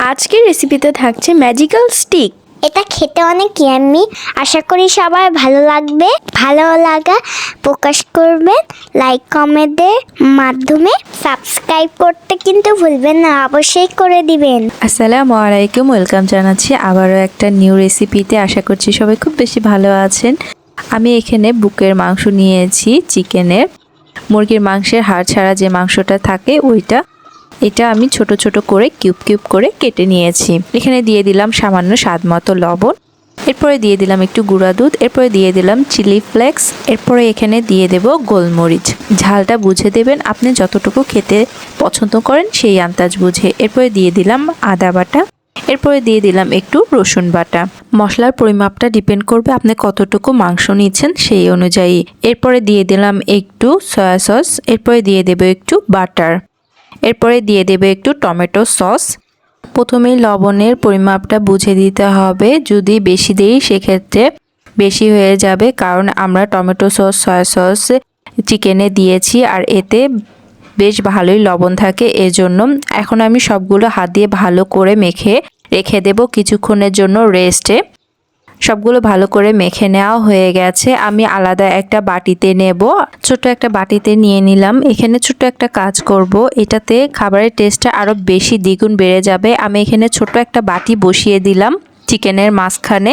আজকের রেসিপিতে থাকছে ম্যাজিক্যাল স্টিক এটা খেতে অনেক ইয়াম্মি আশা করি সবার ভালো লাগবে ভালো লাগা প্রকাশ করবেন লাইক কমেন্টের মাধ্যমে সাবস্ক্রাইব করতে কিন্তু ভুলবেন না অবশ্যই করে দিবেন। আসসালামু আলাইকুম ওয়েলকাম জানাচ্ছি আবারও একটা নিউ রেসিপিতে আশা করছি সবাই খুব বেশি ভালো আছেন। আমি এখানে বুকের মাংস নিয়েছি চিকেনের মুরগির মাংসের হাড় ছাড়া যে মাংসটা থাকে ওইটা এটা আমি ছোট ছোট করে কিউব কিউব করে কেটে নিয়েছি। এখানে দিয়ে দিলাম সামান্য স্বাদ মতো লবণ। এরপরে দিয়ে দিলাম একটু গুঁড়া দুধ। এরপরে দিয়ে দিলাম চিলি ফ্লেক্স। এরপরে এখানে দিয়ে দেব গোলমরিচ। ঝালটা বুঝে দেবেন আপনি যতটুকু খেতে পছন্দ করেন সেই আন্দাজ বুঝে। এরপরে দিয়ে দিলাম আদা বাটা। এরপরে দিয়ে দিলাম একটু রসুন বাটা। মশলার পরিমাপটা ডিপেন্ড করবে আপনি কতটুকু মাংস নিচ্ছেন সেই অনুযায়ী। এরপরে দিয়ে দিলাম একটু সয়া সস। এরপরে দিয়ে দেবো একটু বাটার। এরপরে দিয়ে দেবে একটু টমেটো সস। প্রথমেই লবণের পরিমাপটা বুঝে দিতে হবে, যদি বেশি দিই সেক্ষেত্রে বেশি হয়ে যাবে, কারণ আমরা টমেটো সস, সয়া সস, চিকেনে দিয়েছি আর এতে বেশ ভালোই লবণ থাকে, এজন্য এখন আমি সবগুলো হাত দিয়ে ভালো করে মেখে রেখে দেব কিছুক্ষণের জন্য রেস্টে। সবগুলো ভালো করে মেখে নেওয়া হয়ে গেছে। আমি আলাদা একটা বাটিতে নেব। ছোট একটা বাটিতে নিয়ে নিলাম। এখানে ছোট একটা কাজ করব। এটাতে খাবারের টেস্টটা আরও বেশি দ্বিগুণ বেড়ে যাবে। আমি এখানে ছোট একটা বাটি বসিয়ে দিলাম চিকেনের মাঝখানে।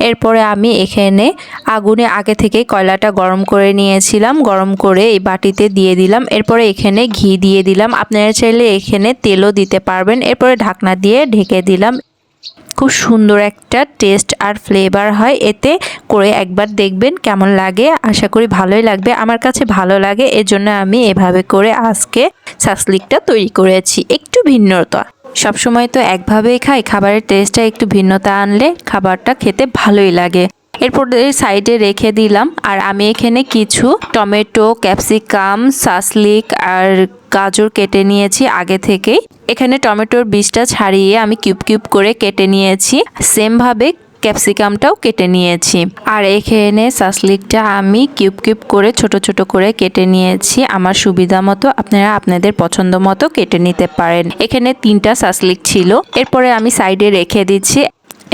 এরপরে আমি এখানে আগুনে আগে থেকে কয়লাটা গরম করে নিয়েছিলাম। গরম করে এই বাটিতে দিয়ে দিলাম। এরপরে এখানে ঘি দিয়ে দিলাম। আপনারা চাইলে এখানে তেলও দিতে পারবেন। এরপরে ঢাকনা দিয়ে ঢেকে দিলাম। খুব সুন্দর একটা টেস্ট আর ফ্লেভার হয়। এতে করে একবার দেখবেন কেমন লাগে। আশা করি ভালোই লাগবে। আমার কাছে ভালো লাগে, এজন্য আমি এভাবে করে আজকে সাসলিকটা তৈরি করেছি। একটু ভিন্নতা। সবসময় তো একভাবেই খাই, খাবারের টেস্টটা একটু ভিন্নতা আনলে খাবারটা খেতে ভালোই লাগে। এরপর সাইডে রেখে দিলাম। আর আমি এখানে কিছু টমেটো ক্যাপসিকাম সাসলিক আর গাজর কেটে নিয়েছি আগে থেকেই। এখানে টমেটোর বীজটা ছাড়িয়ে আমি কিউব কিউব করে কেটে নিয়েছি। সেমভাবে ক্যাপসিকামটাও কেটে নিয়েছি। আর এখানে সাসলিকটা আমি কিউব কিউব করে ছোট ছোট করে কেটে নিয়েছি। আমার সুবিধা মতো আপনারা আপনাদের পছন্দ মতো কেটে নিতে পারেন। এখানে তিনটা সাসলিক ছিল। এরপরে আমি সাইডে রেখে দিচ্ছি।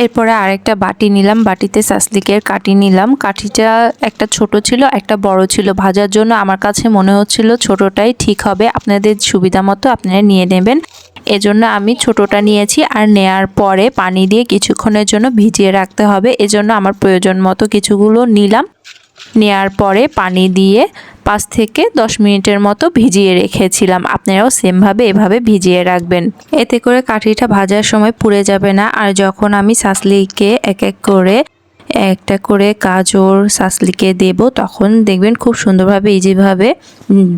এরপরে আরেকটা বাটি নিলাম, বাটিতে সাসলিকের কাটি নিলাম। কাঠিটা একটা ছোট ছিল, একটা বড় ছিল। ভাজার জন্য আমার কাছে মনে হচ্ছিল ছোটটাই ঠিক হবে। আপনাদের সুবিধা মতো আপনারা নিয়ে নেবেন। এজন্য আমি ছোটটা নিয়েছি আর নেয়ার পরে পানি দিয়ে কিছুক্ষণের জন্য ভিজিয়ে রাখতে হবে। এজন্য আমার প্রয়োজন মতো কিছুগুলো নিলাম। নেয়ার পরে পানি দিয়ে পাঁচ থেকে দশ মিনিটের মতো ভিজিয়ে রেখেছিলাম। আপনারাও সেমভাবে এভাবে ভিজিয়ে রাখবেন। এতে করে কাঠিটা ভাজার সময় পুড়ে যাবে না। আর যখন আমি সাসলিকে এক এক করে, একটা করে গাজর সাসলিকে দেব, তখন দেখবেন খুব সুন্দরভাবে ইজিভাবে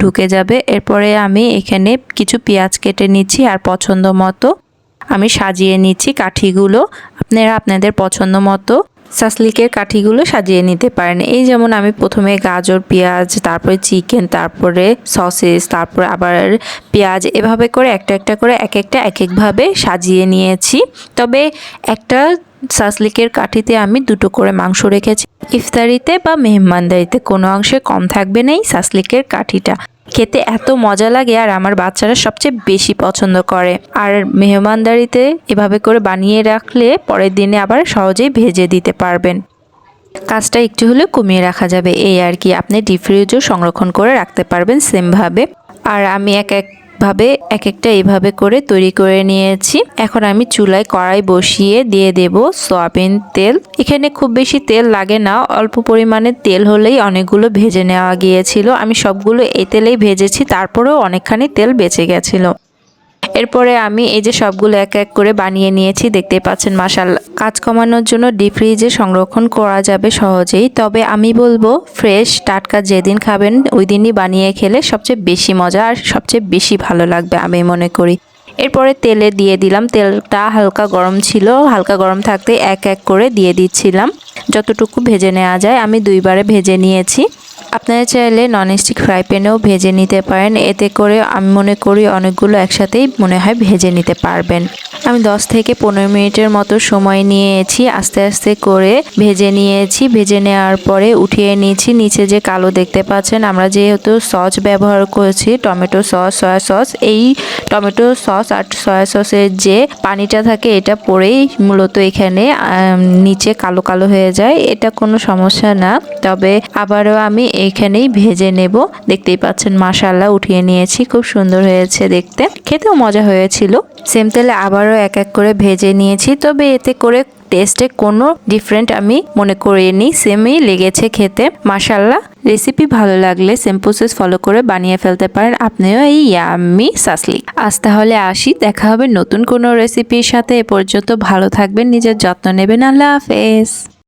ঢুকে যাবে। এরপরে আমি এখানে কিছু পেঁয়াজ কেটে নিচ্ছি আর পছন্দ মতো আমি সাজিয়ে নিচ্ছি কাঠিগুলো। আপনারা আপনাদের পছন্দ মতো সাসলিকের কাঠিগুলো সাজিয়ে নিতে পারেন। এই যেমন আমি প্রথমে গাজর, পেঁয়াজ, তারপরে চিকেন, তারপরে সসেস, তারপরে আবার পেঁয়াজ এভাবে করে একটা একটা করে এক একটা এক একভাবে সাজিয়ে নিয়েছি। তবে একটা সাসলিকের কাঠিতে আমি দুটো করে মাংস রেখেছি। ইফতারিতে বা মেহমানদারিতে কোনো অংশে কম থাকবে না এই সাসলিকের কাঠিটা। খেতে এত মজা লাগে আর আমার বাচ্চারা সবচেয়ে বেশি পছন্দ করে। আর মেহমানদারিতে এভাবে করে বানিয়ে রাখলে পরের দিনে আবার সহজেই ভেজে দিতে পারবেন। কাজটা একটু হলেও কমিয়ে রাখা যাবে, এই আর কি। আপনি ডিপ ফ্রিজও সংরক্ষণ করে রাখতে পারবেন সেমভাবে। আর আমি এক এক ভাবে এক একটা এইভাবে করে তৈরি করে নিয়েছি। এখন আমি চুলায় কড়াই বসিয়ে দিয়ে দেব সয়াবিন তেল। এখানে খুব বেশি তেল লাগে না, অল্প পরিমাণে তেল হলেই অনেকগুলো ভেজে নেওয়া গিয়েছিল। আমি সবগুলো এই তেলেই ভেজেছি, তারপরেও অনেকখানি তেল বেঁচে গেছিল। এরপরে আমি এই যে সবগুলো এক এক করে বানিয়ে নিয়েছি দেখতে পাচ্ছেন মাসাল কাজ কমানোর জন্য ডিপ ফ্রিজে সংরক্ষণ করা যাবে সহজেই। তবে আমি বলব ফ্রেশ টাটকা যেদিন খাবেন, ওই দিনই বানিয়ে খেলে সবচেয়ে বেশি মজা আর সবচেয়ে বেশি ভালো লাগবে, আমি মনে করি। এরপরে তেলে দিয়ে দিলাম, তেলটা হালকা গরম ছিল, হালকা গরম থাকতে এক এক করে দিয়ে দিচ্ছিলাম। যতটুকু ভেজে নেওয়া যায়, আমি দুইবারে ভেজে নিয়েছি। আপনারা চাইলে ননস্টিক ফ্রাই প্যানেও ভেজে নিতে পারেন। এতে করে আমি মনে করি অনেকগুলো একসাথেই মনে হয় ভেজে নিতে পারবেন। আমি 10 থেকে পনেরো মিনিটের মতো সময় নিয়েছি, আস্তে আস্তে করে ভেজে নিয়েছি। ভেজে নেওয়ার পরে উঠিয়ে নিয়েছি। নিচে যে কালো দেখতে পাচ্ছেন, আমরা যেহেতু সস ব্যবহার করেছি, টমেটো সস, সয়া সস, এই টমেটো সস আর সয়া সসের যে পানিটা থাকে, এটা পরেই মূলত এখানে নিচে কালো কালো হয়ে যায়। এটা কোনো সমস্যা না। তবে আবারও আমি এখানেই ভেজে নেব। দেখতেই পাচ্ছেন মাশাল্লাহ উঠিয়ে নিয়েছি। খুব সুন্দর হয়েছে দেখতে। খেতেও মজা হয়েছিল। সেম তেলে আবারও এক এক করে ভেজে নিয়েছি। তবে এতে করে টেস্টে কোনো ডিফারেন্ট আমি মনে করিনি। সেমই লেগেছে খেতে। মাশাল্লাহ রেসিপি ভালো লাগলে সেম প্রসেস ফলো করে বানিয়ে ফেলতে পারেন আপনিও এই ইয়াম্মি সাসলি আজ তাহলে আসি, দেখা হবে নতুন কোনো রেসিপির সাথে। এ পর্যন্ত ভালো থাকবেন, নিজের যত্ন নেবেন। আল্লাহ হাফেজ।